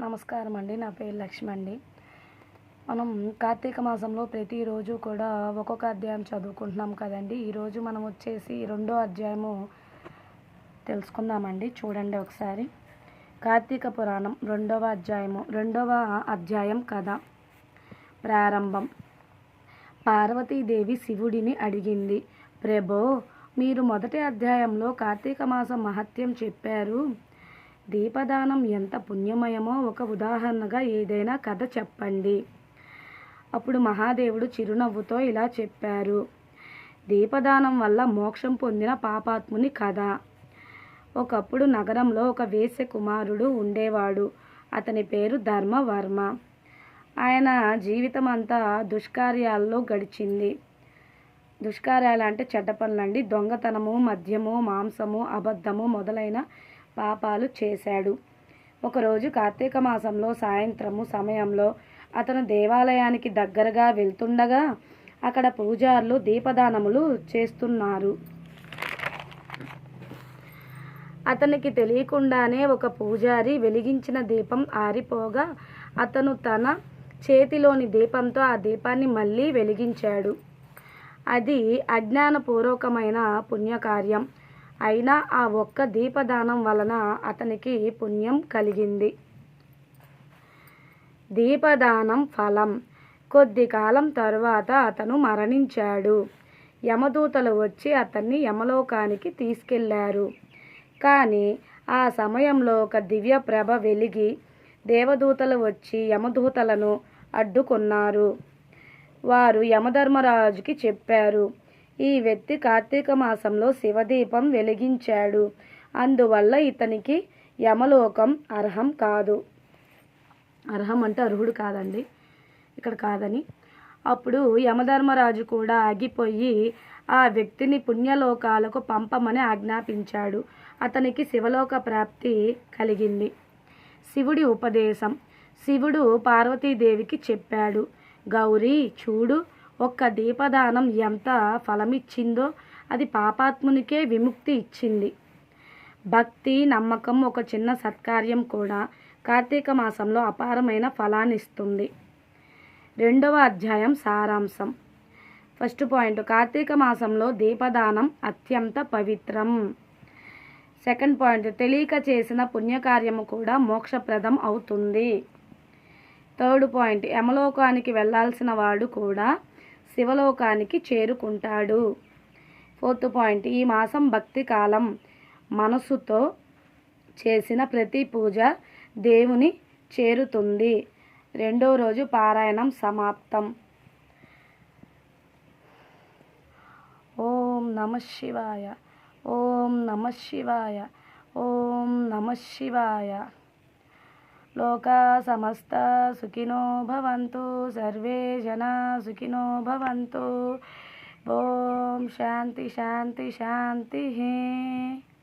నమస్కారం అండి నా పేరు లక్ష్మి అండి మనం కార్తీక మాసంలో ప్రతిరోజు కూడా ఒక్కొక్క అధ్యాయం చదువుకుంటున్నాం కదండి. ఈరోజు మనం వచ్చేసి రెండో అధ్యాయము తెలుసుకుందామండి. చూడండి ఒకసారి. కార్తీక పురాణం రెండవ అధ్యాయము రెండవ అధ్యాయం కథ ప్రారంభం. పార్వతీదేవి శివుడిని అడిగింది ప్రభో మీరు మొదటి అధ్యాయంలో కార్తీక మాసం మహత్యం చెప్పారు. దీపదానం ఎంత పుణ్యమయమో ఒక ఉదాహరణగా ఏదైనా కథ చెప్పండి. అప్పుడు మహాదేవుడు చిరునవ్వుతో ఇలా చెప్పారు. దీపదానం వల్ల మోక్షం పొందిన పాపాత్ముని కథ. ఒకప్పుడు నగరంలో ఒక వేశ్య కుమారుడు ఉండేవాడు. అతని పేరు ధర్మవర్మ. ఆయన జీవితం అంతా దుష్కార్యాల్లో గడిచింది. దుష్కార్యాలు అంటే చెడ్డ పనులండి. దొంగతనము మద్యము మాంసము అబద్ధము మొదలైన పాపాలు చేశాడు. ఒకరోజు కార్తీక మాసంలో సాయంత్రము సమయంలో అతను దేవాలయానికి దగ్గరగా వెళ్తుండగా అక్కడ పూజారులు దీపదానములు చేస్తున్నారు. అతనికి తెలియకుండానే ఒక పూజారి వెలిగించిన దీపం ఆరిపోగా అతను తన చేతిలోని దీపంతో ఆ దీపాన్ని మళ్ళీ వెలిగించాడు. అది అజ్ఞానపూర్వకమైన పుణ్యకార్యం. అయినా ఆ ఒక్క దీపదానం వలన అతనికి పుణ్యం కలిగింది. దీపదానం ఫలం. కొద్ది కాలం తరువాత అతను మరణించాడు. యమదూతలు వచ్చి అతన్ని యమలోకానికి తీసుకెళ్ళారు. కానీ ఆ సమయంలో ఒక దివ్య ప్రభ వెలిగి దేవదూతలు వచ్చి యమదూతలను అడ్డుకున్నారు. వారు యమధర్మరాజుకి చెప్పారు ఈ వ్యక్తి కార్తీక మాసంలో శివదీపం వెలిగించాడు. అందువల్ల ఇతనికి యమలోకం అర్హం కాదు. అర్హం అంటే అర్హుడు కాదండి. ఇక్కడ కాదని. అప్పుడు యమధర్మరాజు కూడా ఆగిపోయి ఆ వ్యక్తిని పుణ్యలోకాలకు పంపమని ఆజ్ఞాపించాడు. అతనికి శివలోక ప్రాప్తి కలిగింది. శివుడి ఉపదేశం. శివుడు పార్వతీదేవికి చెప్పాడు గౌరీ చూడు ఒక్క దీపదానం ఎంత ఫలమిచ్చిందో అది పాపాత్మునికే విముక్తి ఇచ్చింది. భక్తి నమ్మకం ఒక చిన్న సత్కార్యం కూడా. కార్తీక మాసంలో అపారమైన ఫలాన్నిస్తుంది. రెండవ అధ్యాయం సారాంశం. First point. కార్తీక మాసంలో దీపదానం అత్యంత పవిత్రం. Second point. తెలియక చేసిన పుణ్యకార్యము కూడా మోక్షప్రదం అవుతుంది. Third point. యమలోకానికి వెళ్ళాల్సిన వాడు కూడా శివలోకానికి చేరుకుంటాడు. ఫోర్త్ పాయింట్ ఈ మాసం భక్తి కాలం మనసుతో చేసిన ప్రతి పూజ దేవుని చేరుతుంది. రెండో రోజు పారాయణం సమాప్తం. ఓం నమ శివాయ ఓం నమ శివాయ ఓం నమ శివాయ. लोका समस्ता सुखिनो भवन्तु सर्वे जना सुखिनो भवन्तु। ओम शांति शांति शांति है